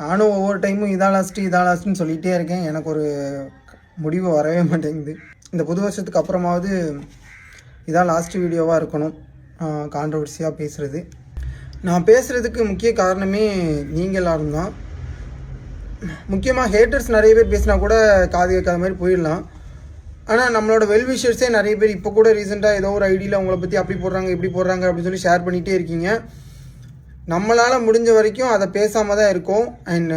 நானும் ஒவ்வொரு டைமும் இதான் லாஸ்ட்டு இதான் லாஸ்ட்டுன்னு சொல்லிகிட்டே இருக்கேன். எனக்கு ஒரு முடிவு வரவே மாட்டேங்குது. இந்த புது வருஷத்துக்கு அப்புறமாவது இதான் லாஸ்ட்டு வீடியோவாக இருக்கணும். கான்ட்ரவர்சியாக பேசுகிறது நான் பேசுகிறதுக்கு முக்கிய காரணமே நீங்கள் எல்லாரும் தான். முக்கியமாக ஹேட்டர்ஸ் நிறைய பேர் பேசினா கூட காது கேட்காத மாதிரி போயிடலாம். ஆனால் நம்மளோட வெல் விஷர்ஸே நிறைய பேர் இப்போ கூட ரீசெண்டாக ஏதோ ஒரு ஐடியில் உங்களை பற்றி அப்படி போடுறாங்க இப்படி போடுறாங்க அப்படின்னு சொல்லி ஷேர் பண்ணிகிட்டே இருக்கீங்க. நம்மளால் முடிஞ்ச வரைக்கும் அதை பேசாமல் தான் இருக்கோம் அண்ட்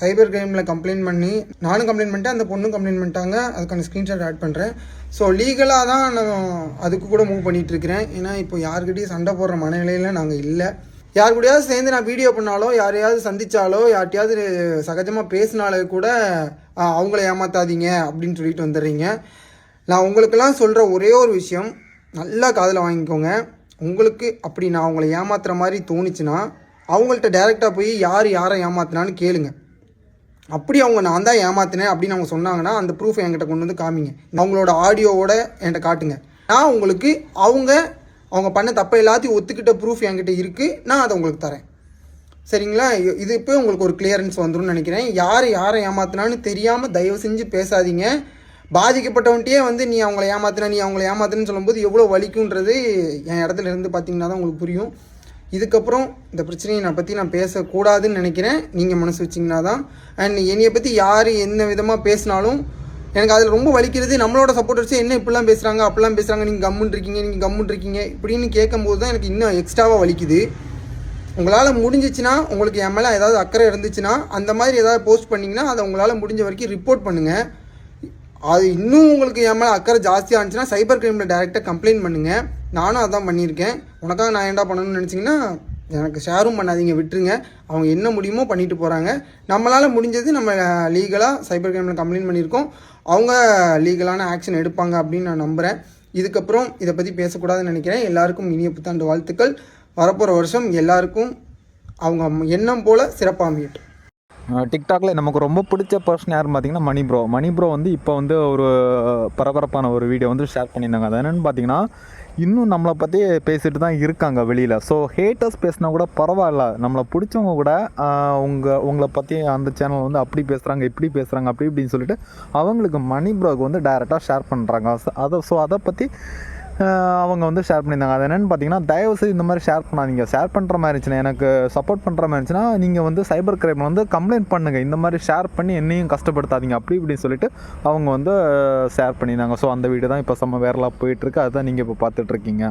சைபர் கிரைமில் கம்ப்ளைண்ட் பண்ணி நானும் கம்ப்ளைண்ட் பண்ணிட்டேன் அந்த பொண்ணும் கம்ப்ளைண்ட் பண்ணிட்டாங்க. அதுக்கான ஸ்க்ரீன்ஷாட் ஆட் பண்ணுறேன் ஸோ லீகலாக தான் நான் அதுக்கு கூட மூவ் பண்ணிகிட்டு இருக்கிறேன். ஏன்னா இப்போ யாருக்கிட்டையும் சண்டை போடுற மனநிலையில் நாங்கள் இல்லை. யார் கூடயாவது சேர்ந்து நான் வீடியோ பண்ணாலோ யாரையாவது சந்தித்தாலோ யார்ட்டையாவது சகஜமாக பேசினாலே கூட அவங்கள ஏமாத்தாதீங்க அப்படின்னு சொல்லிட்டு வந்துடுறீங்க. நான் உங்களுக்கெல்லாம் சொல்கிற ஒரே ஒரு விஷயம் நல்லா காதில் வாங்கிக்கோங்க. உங்களுக்கு அப்படி நான் அவங்கள ஏமாத்துகிற மாதிரி தோணுச்சுன்னா அவங்கள்ட்ட டேரெக்டாக போய் யார் யாரை ஏமாத்தினான்னு கேளுங்க. அப்படி அவங்க நான் தான் ஏமாத்தினேன் அப்படின்னு அவங்க சொன்னாங்கன்னா அந்த ப்ரூஃப் என்கிட்ட கொண்டு வந்து காமிங்க. அவங்களோட ஆடியோவோட என்கிட்ட காட்டுங்க. நான் உங்களுக்கு அவங்க அவங்க பண்ண தப்பை எல்லாத்தையும் ஒத்துக்கிட்ட ப்ரூஃப் என்கிட்ட இருக்குது நான் அதை உங்களுக்கு தரேன். சரிங்களா? இது இப்போ உங்களுக்கு ஒரு கிளியரன்ஸ் வந்துடும் நினைக்கிறேன். யார் யாரை ஏமாத்தினான்னு தெரியாமல் தயவு செஞ்சு பேசாதீங்க. பாதிக்கப்பட்டவன்ட்டே வந்து நீ அவங்கள ஏமாத்தின நீ அவங்கள ஏமாத்துனன்னு சொல்லும்போது எவ்வளோ வலிக்குன்றது என் இடத்துல இருந்து பார்த்தீங்கன்னா தான் உங்களுக்கு புரியும். இதுக்கப்புறம் இந்த பிரச்சனையை நான் பற்றி நான் பேசக்கூடாதுன்னு நினைக்கிறேன். நீங்கள் மனசு வச்சிங்கன்னா தான். அண்ட் என்னையை பற்றி யார் என்ன விதமாக பேசினாலும் எனக்கு அதில் ரொம்ப வலிக்கிறது நம்மளோட சப்போர்ட்டர்ஸே என்ன இப்படிலாம் பேசுகிறாங்க அப்படிலாம் பேசுகிறாங்க நீங்கள் கம்முன்னு இருக்கீங்க நீங்கள் கம்முன்னு இருக்கீங்க இப்படின்னு கேட்கும்போது தான் எனக்கு இன்னும் எக்ஸ்ட்ராவாக வலிக்குது. உங்களால் முடிஞ்சிச்சுன்னா உங்களுக்கு என் மேலே ஏதாவது அக்கறை இருந்துச்சுன்னா அந்த மாதிரி ஏதாவது போஸ்ட் பண்ணிங்கன்னா அதை உங்களால் முடிஞ்ச வரைக்கும் ரிப்போர்ட் பண்ணுங்கள் அது இன்னும் உங்களுக்கு என் மேலே அக்கறை ஜாஸ்தியாக இருந்துச்சுன்னா சைபர் கிரைமில் டேரெக்டாக கம்ப்ளைண்ட் பண்ணுங்கள் நானும் அதான் பண்ணியிருக்கேன். உனக்காக நான் ஏன்டா பண்ணணும்னு நினச்சிங்கன்னா எனக்கு ஷேரும் பண்ணாதீங்க விட்டுருங்க. அவங்க என்ன முடியுமோ பண்ணிட்டு போகிறாங்க நம்மளால் முடிஞ்சது நம்ம லீகலாக சைபர் கிரைமில் கம்ப்ளைண்ட் பண்ணியிருக்கோம். அவங்க லீகலான ஆக்ஷன் எடுப்பாங்க அப்படின்னு நான் நம்புகிறேன் இதுக்கப்புறம் இதை பற்றி பேசக்கூடாதுன்னு நினைக்கிறேன். எல்லாருக்கும் இனிய புத்தாண்டு வாழ்த்துக்கள். வரப்போகிற வருஷம் எல்லாருக்கும் அவங்க எண்ணம் போல் சிறப்பாக அமையட்டும். டிக்டாக்ல நமக்கு ரொம்ப பிடிச்ச பர்சன் யாருன்னு பார்த்தீங்கன்னா மணி ப்ரோ மணி ப்ரோ வந்து இப்போ வந்து ஒரு பரபரப்பான ஒரு வீடியோ வந்து ஷேர் பண்ணியிருந்தாங்க. அது என்னென்னு பார்த்தீங்கன்னா இன்னும் நம்மளை பற்றி பேசிட்டு தான் இருக்காங்க வெளியில். ஸோ ஹேட்டர்ஸ் பேசினா கூட பரவாயில்ல. நம்மளை பிடிச்சவங்க கூட உங்கள் உங்களை பற்றி அந்த சேனல் வந்து அப்படி பேசுகிறாங்க இப்படி பேசுகிறாங்க அப்படி இப்படின்னு சொல்லிட்டு அவங்களுக்கு மணி ப்ரோக்கு வந்து டைரெக்டாக ஷேர் பண்ணுறாங்க அதை ஸோ அதை பற்றி அவங்க வந்து ஷேர் பண்ணியிருந்தாங்க. அது என்னென்னு பார்த்தீங்கன்னா தயவுசெய்து இந்த மாதிரி ஷேர் பண்ணாதீங்க. ஷேர் பண்ணுற மாதிரி இருந்துச்சுன்னா எனக்கு சப்போர்ட் பண்ணுற மாதிரி இருந்துச்சுன்னா நீங்கள் வந்து சைபர் கிரைம் வந்து கம்ப்ளைண்ட் பண்ணுங்கள் இந்த மாதிரி ஷேர் பண்ணி என்னையும் கஷ்டப்படுத்தாதீங்க. அப்படி இப்படின்னு சொல்லிட்டு அவங்க வந்து ஷேர் பண்ணியிருந்தாங்க. ஸோ அந்த வீடு தான் இப்போ செம்ம வேறலாக போயிட்டுருக்கு அதுதான் நீங்கள் இப்போ பார்த்துட்ருக்கீங்க